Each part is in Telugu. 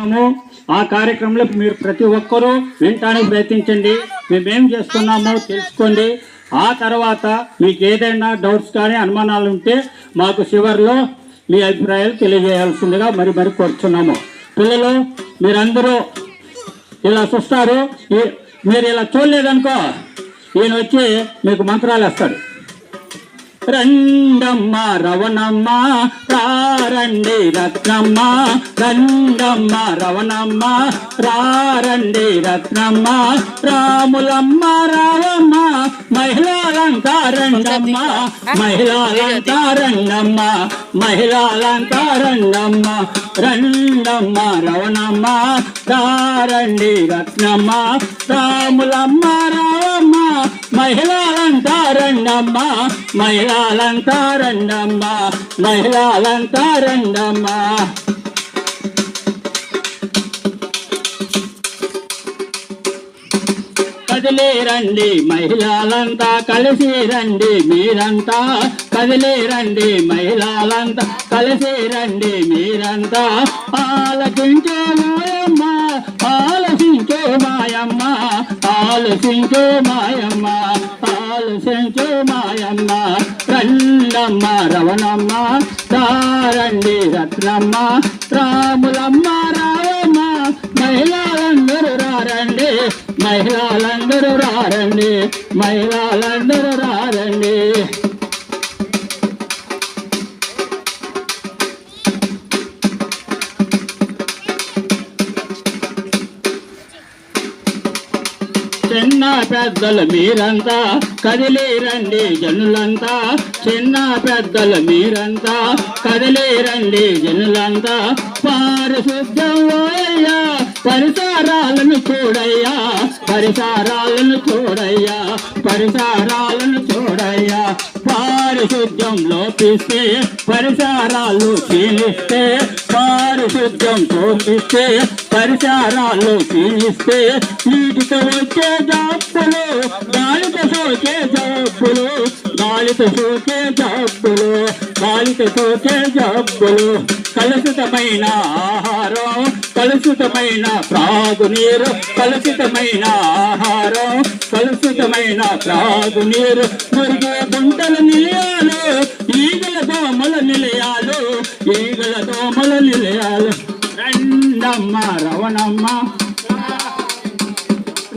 చేస్తున్నాము. ఆ కార్యక్రమంలో మీరు ప్రతి ఒక్కరూ వినటానికి ప్రయత్నించండి. మేమేం చేస్తున్నామో తెలుసుకోండి. ఆ తర్వాత మీకు ఏదైనా డౌట్స్ కానీ అనుమానాలు ఉంటే మాకు చివరిలో మీ అభిప్రాయాలు తెలియజేయాల్సిందిగా మరి మరి కోరుతున్నాము పిల్లలు మీరందరూ ఇలా చూస్తారు. మీరు ఇలా చూడలేదనుకో ఈయన వచ్చి మీకు మంత్రాలు వేస్తాడు. రండమ్మ రవణమ్మ రారండి రత్నమ్మ. రండమ్మ రవణమ్మ రారండి రత్నమ్మ. రాములమ్మ రావమ్మ మహిళాలంకారండమ్మ మహిళాలంకారండమ్మ మహిళాలంకారండమ్మ రండమ్మ. మహిళలంతా రండమ్మ రండమ్మ రవణమ్మ రారండి రత్నమ్మ రాములమ్మ రావమ్మ మహిళలంతా రండమ్మ మహిళలంతా రండమ్మ మహిళలంతా రండమ్మ. రండి మహిళలంతా కలిసి రండి మీరంతా కదిలే రండి మహిళలంతా కలిసి రండి మీరంతా ఆలకించే మాయమ్మ ఆలసించే మాయమ్మ ఆలసించే మాయమ్మ ఆలసించే మాయమ్మ. రండమ్మ రవణమ్మ తారండి రత్నమ్మ రాములమ్మ మహిళలందరూ రారండి మహిళలందరూ రారండి మహిళలందరూ రారండి. పెద్దలు మీరంతా కదిలేరండి జనులంతా. చిన్న పెద్దలు మీరంతా కదిలేరండి జనులంతా. పారిశుద్ధ్యం ఓయ్యా పరిసరాలను చూడయ్యా పరిసారాలను చూడయ్యా పరిసారాలను చూడయ్యా. పారిశుద్ధ్యం లోపిస్తే పరిసారాలు క్షీణిస్తే పారిశుద్ధ్యం చూపిస్తే పరిసారాలు క్షీణిస్తే నీటితో వచ్చే జాప్పులు గాలితో సోకే జాప్పులు గాలితో సోకే జాప్పులు గాలితో సోకే జాప్పులు. కలుషితమైన ఆహారం కలుషితమైన త్రాగునీరు కలుషితమైన ఆహారం కలుషితమైన త్రాగునీరు మురిగే గుంటల నిలయాలు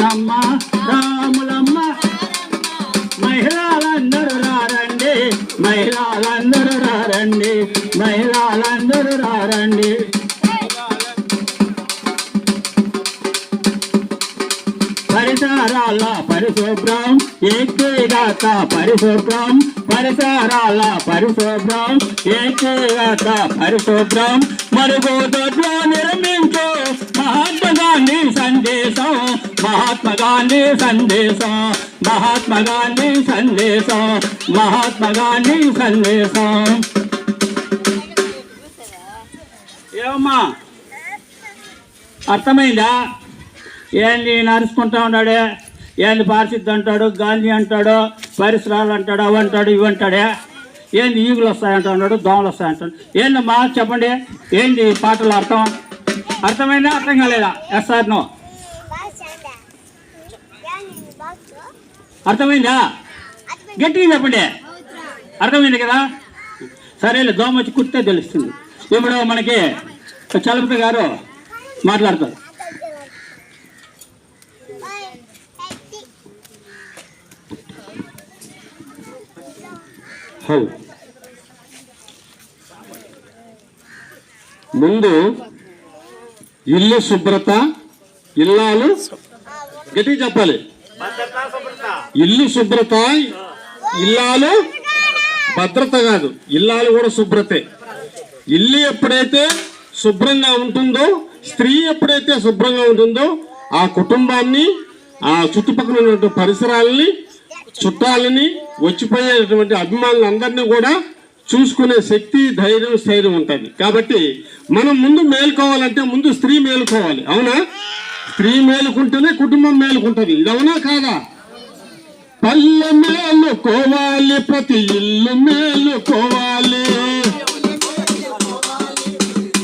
రమ్మ రాములమ్మ. మహిళలందరూ రారండి మహిళలందరూ రారండి మహిళలందరూ రారండి. పరిసరాల పరిశుభ్రం ఏకేగాక పరిశుభ్రం. పరిసరాల పరిశుభ్రం ఏకేగాక పరిశుభ్రం. మరుగు దొడ్లో నిర్మించు మహాత్మా మహాత్మా గాంధీ సందేశం మహాత్మా గాంధీ సందేశం మహాత్మా గాంధీ సందేశం. ఏమమ్మా? అర్థమైందా? ఏంది నడుచుకుంటా ఉన్నాడే? ఏంది పారిశుద్ధి అంటాడు గాంధీ అంటాడు పరిసరాలు అంటాడు అవి అంటాడు ఇవి అంటాడే? ఏంది ఈగులు వస్తాయంటున్నాడు దోమలు వస్తాయంటాడు ఏందమ్మా? చెప్పండి. ఏంది పాటలు అర్థం? అర్థమైందా? అర్థం కాలేదా? Yes sir no. అర్థమైందా? గట్టిగా చెప్పండి. అర్థమైంది కదా? సరేలే దోమ వచ్చి కుట్టే తెలుస్తుంది. ఇప్పుడు మనకి చలపతి గారు మాట్లాడతారు. హౌ. ముందు ఇల్లు శుభ్రత ఇల్లాలు గట్టిగా చెప్పాలి. ఇల్లు శుభ్రత ఇల్లాలు భద్రత కాదు. ఇల్లాలు కూడా శుభ్రతే. ఇల్లు ఎప్పుడైతే శుభ్రంగా ఉంటుందో స్త్రీ ఎప్పుడైతే శుభ్రంగా ఉంటుందో ఆ కుటుంబాన్ని ఆ చుట్టుపక్కల ఉన్నటువంటి పరిసరాలని చుట్టాలని వచ్చిపోయేటువంటి అభిమానులందరినీ కూడా చూసుకునే శక్తి ధైర్యం స్థైర్యం ఉంటుంది. కాబట్టి మనం ముందు మేలుకోవాలంటే ముందు స్త్రీ మేలుకోవాలి. అవునా? స్త్రీ మేలుకుంటేనే కుటుంబం మేలుకుంటుంది. ఇది కాదా? పల్లె మేలుకోవాలి ప్రతి ఇల్లు మేలుకోవాలి.